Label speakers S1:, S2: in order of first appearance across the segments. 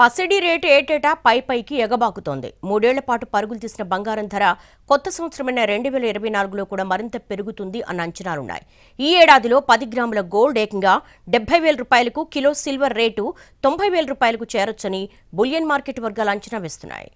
S1: పసిడి రేటు ఏటేటా పై పైకి ఎగబాకుతోంది. మూడేళ్ళ పాటు పరుగులు తీసిన బంగారం ధర కొత్త సంవత్సరమైన రెండు వేల ఇరవై నాలుగులో కూడా మరింత పెరుగుతుంది అన్న అంచనాలున్నాయి. ఈ ఏడాదిలో పది గ్రాముల గోల్డ్ ఏకంగా డెబ్బై వేల రూపాయలకు కిలో సిల్వర్ రేటు తొంభై వేల రూపాయలకు చేరొచ్చని బులియన్ మార్కెట్ వర్గాలు అంచనా వేస్తున్నాయి.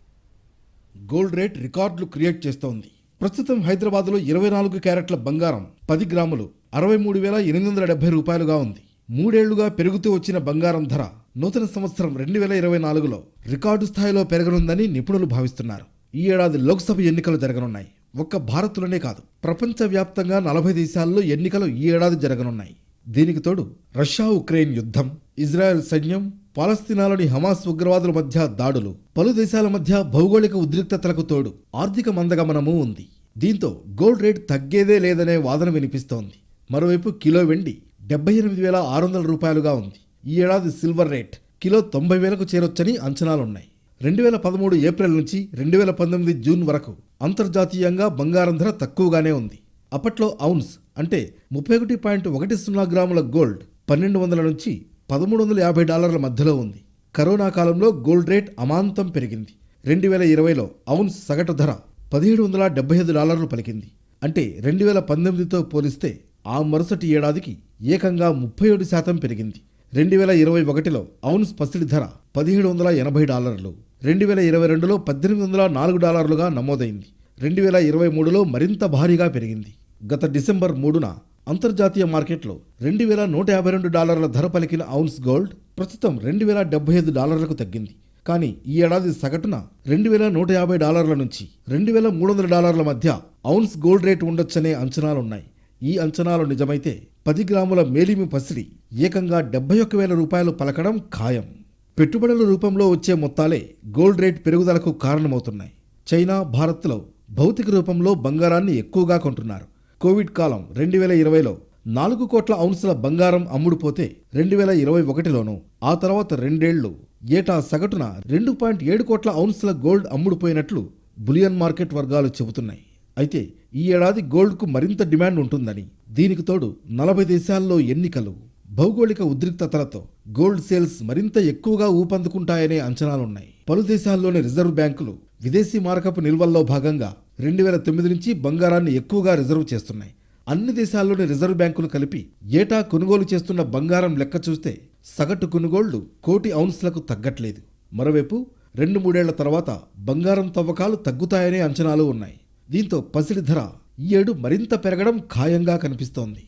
S2: గోల్డ్ రేట్ రికార్డులు క్రియేట్ చేస్తోంది. ప్రస్తుతం హైదరాబాద్లో ఇరవై నాలుగు క్యారెట్ల బంగారం పది గ్రాములు అరవై మూడు వేల ఎనిమిది వందల డెబ్బై రూపాయలుగా ఉంది. మూడేళ్ళుగా పెరుగుతూ వచ్చిన బంగారం ధర నూతన సంవత్సరం రెండు వేల ఇరవై నాలుగులో రికార్డు స్థాయిలో పెరగనుందని నిపుణులు భావిస్తున్నారు. ఈ ఏడాది లోక్సభ ఎన్నికలు జరగనున్నాయి. ఒక్క భారత్లోనే కాదు ప్రపంచవ్యాప్తంగా నలభై దేశాల్లో ఎన్నికలు ఈ ఏడాది జరగనున్నాయి. దీనికి తోడు రష్యా ఉక్రెయిన్ యుద్ధం ఇజ్రాయెల్ సైన్యం పాలస్తీనాలోని హమాస్ ఉగ్రవాదుల మధ్య దాడులు పలు దేశాల మధ్య భౌగోళిక ఉద్రిక్తతలకు తోడు ఆర్థిక మందగమనము ఉంది. దీంతో గోల్డ్ రేట్ తగ్గేదే లేదనే వాదన వినిపిస్తోంది. మరోవైపు కిలో వెండి డెబ్బై ఎనిమిది వేల ఆరు వందల రూపాయలుగా ఉంది. ఈ ఏడాది సిల్వర్ రేట్ కిలో తొంభై వేలకు చేరొచ్చని అంచనాలున్నాయి. రెండు వేల పదమూడు ఏప్రిల్ నుంచి రెండు వేల పంతొమ్మిది జూన్ వరకు అంతర్జాతీయంగా బంగారం ధర తక్కువగానే ఉంది. అప్పట్లో ఔన్స్ అంటే ముప్పై ఒకటి పాయింట్ ఒకటి సున్నా గ్రాముల గోల్డ్ పన్నెండు వందల నుంచి పదమూడు వందల యాభై డాలర్ల మధ్యలో ఉంది. కరోనా కాలంలో గోల్డ్ రేట్ అమాంతం పెరిగింది. రెండు వేల ఇరవైలో ఔన్స్ సగటు ధర పదిహేడు వందల డెబ్బై ఐదు డాలర్లు పలికింది. అంటే రెండు వేల పంతొమ్మిదితో పోలిస్తే ఆ మరుసటి ఏడాదికి ఏకంగా ముప్పై ఏడు శాతం పెరిగింది. రెండు వేల ఇరవై ఒకటిలో ఔన్స్ పసిడి ధర పదిహేడు వందల ఎనభై డాలర్లు రెండు వేల ఇరవై రెండులో పద్దెనిమిది వందల నాలుగు డాలర్లుగా నమోదైంది రెండు వేల ఇరవై మూడులో మరింత భారీగా పెరిగింది. గత డిసెంబర్ మూడున అంతర్జాతీయ మార్కెట్లో రెండు వేల నూట యాభై రెండు డాలర్ల ధర పలికిన ఔన్స్ గోల్డ్ ప్రస్తుతం రెండు వేల డెబ్బై ఐదు డాలర్లకు తగ్గింది. కానీ ఈ ఏడాది సగటున రెండు వేల నూట యాభై డాలర్ల నుంచి రెండు వేల మూడు వందల డాలర్ల మధ్య ఔన్స్ గోల్డ్ రేట్ ఉండొచ్చనే అంచనాలున్నాయి. ఈ అంచనాలు నిజమైతే పది గ్రాముల మేలిమి పసిడి ఏకంగా డెబ్బై ఒక్క వేల రూపాయలు పలకడం ఖాయం. పెట్టుబడుల రూపంలో వచ్చే మొత్తాలే గోల్డ్ రేట్ పెరుగుదలకు కారణమవుతున్నాయి. చైనా భారత్లో భౌతిక రూపంలో బంగారాన్ని ఎక్కువగా కొంటున్నారు. కోవిడ్ కాలం రెండు వేల ఇరవైలో నాలుగు కోట్ల ఔన్సుల బంగారం అమ్ముడుపోతే రెండు వేల ఇరవై ఒకటిలోనూ ఆ తర్వాత రెండేళ్ళు ఏటా సగటున రెండు పాయింట్ ఏడు కోట్ల ఔన్సుల గోల్డ్ అమ్ముడుపోయినట్లు బులియన్ మార్కెట్ వర్గాలు చెబుతున్నాయి. అయితే ఈ ఏడాది గోల్డ్కు మరింత డిమాండ్ ఉంటుందని. దీనికి తోడు నలభై దేశాల్లో ఎన్నికలు భౌగోళిక ఉద్రిక్తతలతో గోల్డ్ సేల్స్ మరింత ఎక్కువగా ఊపందుకుంటాయనే అంచనాలున్నాయి. పలు దేశాల్లోని రిజర్వ్ బ్యాంకులు విదేశీ మారకపు నిల్వల్లో భాగంగా రెండు వేల తొమ్మిది నుంచి బంగారాన్ని ఎక్కువగా రిజర్వ్ చేస్తున్నాయి. అన్ని దేశాల్లోని రిజర్వ్ బ్యాంకులు కలిపి ఏటా కొనుగోలు చేస్తున్న బంగారం లెక్క చూస్తే సగటు కొనుగోళ్ళు కోటి ఔన్స్లకు తగ్గట్లేదు. మరోవైపు రెండు మూడేళ్ళ తర్వాత బంగారం తవ్వకాలు తగ్గుతాయనే అంచనాలు ఉన్నాయి. దీంతో పసిడి ధర ఈ ఏడు మరింత పెరగడం ఖాయంగా కనిపిస్తోంది.